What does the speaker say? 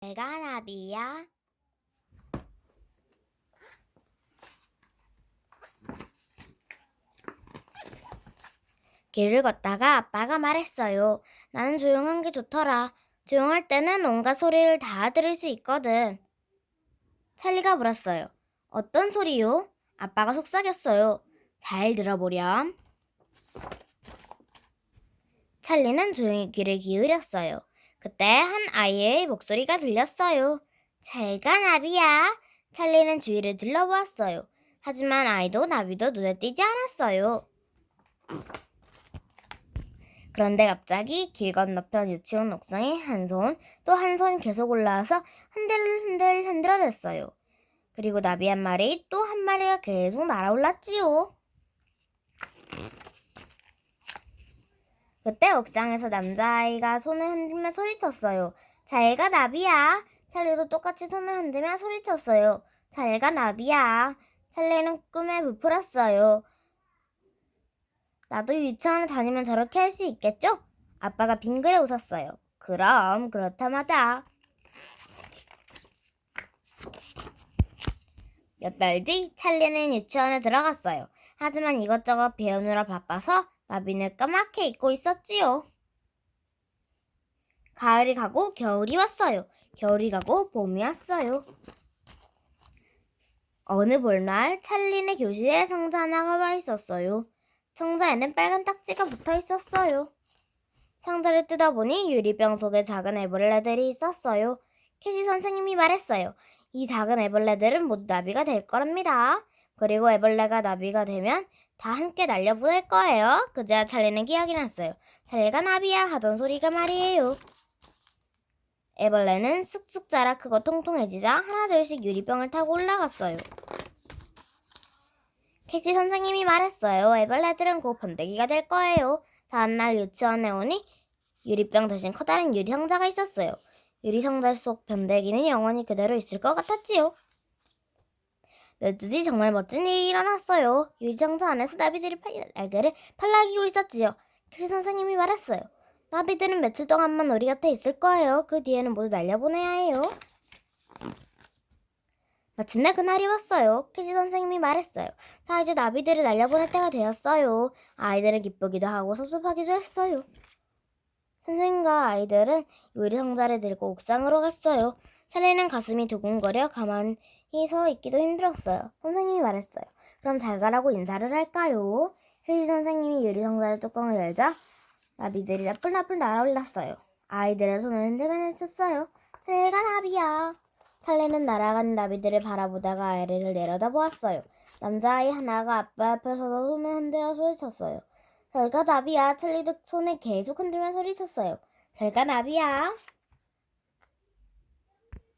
내가 나비야. 길을 걷다가 아빠가 말했어요. 나는 조용한 게 좋더라. 조용할 때는 온갖 소리를 다 들을 수 있거든. 찰리가 물었어요. 어떤 소리요? 아빠가 속삭였어요. 잘 들어보렴. 찰리는 조용히 귀를 기울였어요. 그때 한 아이의 목소리가 들렸어요. 잘가 나비야. 찰리는 주위를 둘러보았어요. 하지만 아이도 나비도 눈에 띄지 않았어요. 그런데 갑자기 길 건너편 유치원 옥상에 한 손, 또 한 손 계속 올라와서 흔들흔들 흔들어댔어요. 그리고 나비 한 마리, 또 한 마리가 계속 날아올랐지요. 그때 옥상에서 남자아이가 손을 흔들며 소리쳤어요. 잘가 나비야. 찰리도 똑같이 손을 흔들며 소리쳤어요. 잘가 나비야. 찰리는 꿈에 부풀었어요. 나도 유치원에 다니면 저렇게 할 수 있겠죠? 아빠가 빙그레 웃었어요. 그럼 그렇다마다. 몇 달 뒤 찰리는 유치원에 들어갔어요. 하지만 이것저것 배우느라 바빠서 나비는 까맣게 잊고 있었지요. 가을이 가고 겨울이 왔어요. 겨울이 가고 봄이 왔어요. 어느 볼날 찰리네 교실에 상자 하나가 와 있었어요. 상자에는 빨간 딱지가 붙어 있었어요. 상자를 뜯어보니 유리병 속에 작은 애벌레들이 있었어요. 캐시 선생님이 말했어요. 이 작은 애벌레들은 모두 나비가 될 거랍니다. 그리고 애벌레가 나비가 되면 다 함께 날려보낼 거예요. 그제야 찰리는 기억이 났어요. 찰리가 나비야 하던 소리가 말이에요. 애벌레는 쑥쑥 자라 크고 통통해지자 하나둘씩 유리병을 타고 올라갔어요. 캐치 선생님이 말했어요. 애벌레들은 곧 번데기가 될 거예요. 다음날 유치원에 오니 유리병 대신 커다란 유리 상자가 있었어요. 유리 상자 속 번데기는 영원히 그대로 있을 것 같았지요. 몇 주 뒤 정말 멋진 일이 일어났어요. 유리 상자 안에서 나비들이 팔- 날개를 팔락이고 있었지요. 캐치 선생님이 말했어요. 나비들은 며칠 동안만 우리 곁에 있을 거예요. 그 뒤에는 모두 날려보내야 해요. 마침내 그날이 왔어요. 캐치 선생님이 말했어요. 자, 이제 나비들을 날려보낼 때가 되었어요. 아이들은 기쁘기도 하고 섭섭하기도 했어요. 선생님과 아이들은 유리 상자를 들고 옥상으로 갔어요. 찰리는 가슴이 두근거려 가만히 서 있기도 힘들었어요. 선생님이 말했어요. 그럼 잘 가라고 인사를 할까요? 캐치 선생님이 유리 상자를 뚜껑을 열자 나비들이 나풀나풀 날아올랐어요. 아이들의 손을 흔들며 외쳤어요. 제가 나비야. 찰리는 날아가는 나비들을 바라보다가 아이를 내려다보았어요. 남자아이 하나가 아빠 옆에 서서 손을 흔들어 소리쳤어요. 잘가 나비야. 찰리도 손을 계속 흔들며 소리쳤어요. 잘가 나비야.